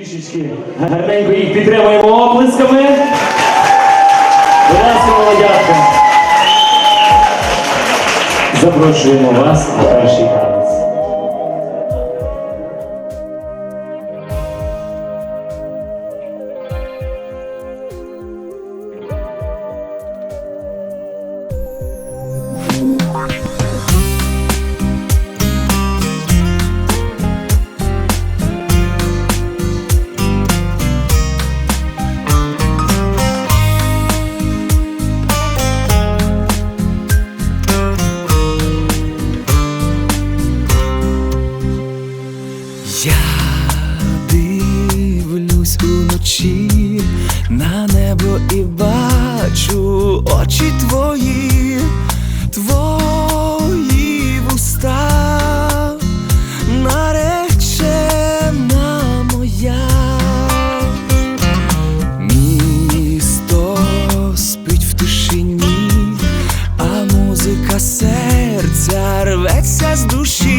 Трішечки гарненько їх підтримуємо оплесками. Будь ласка, молодятка. Запрошуємо вас на перший Я дивлюсь уночі на небо і бачу очі твої, твої вуста, наречена моя, місто спить в тишині, а музика серця рветься з душі.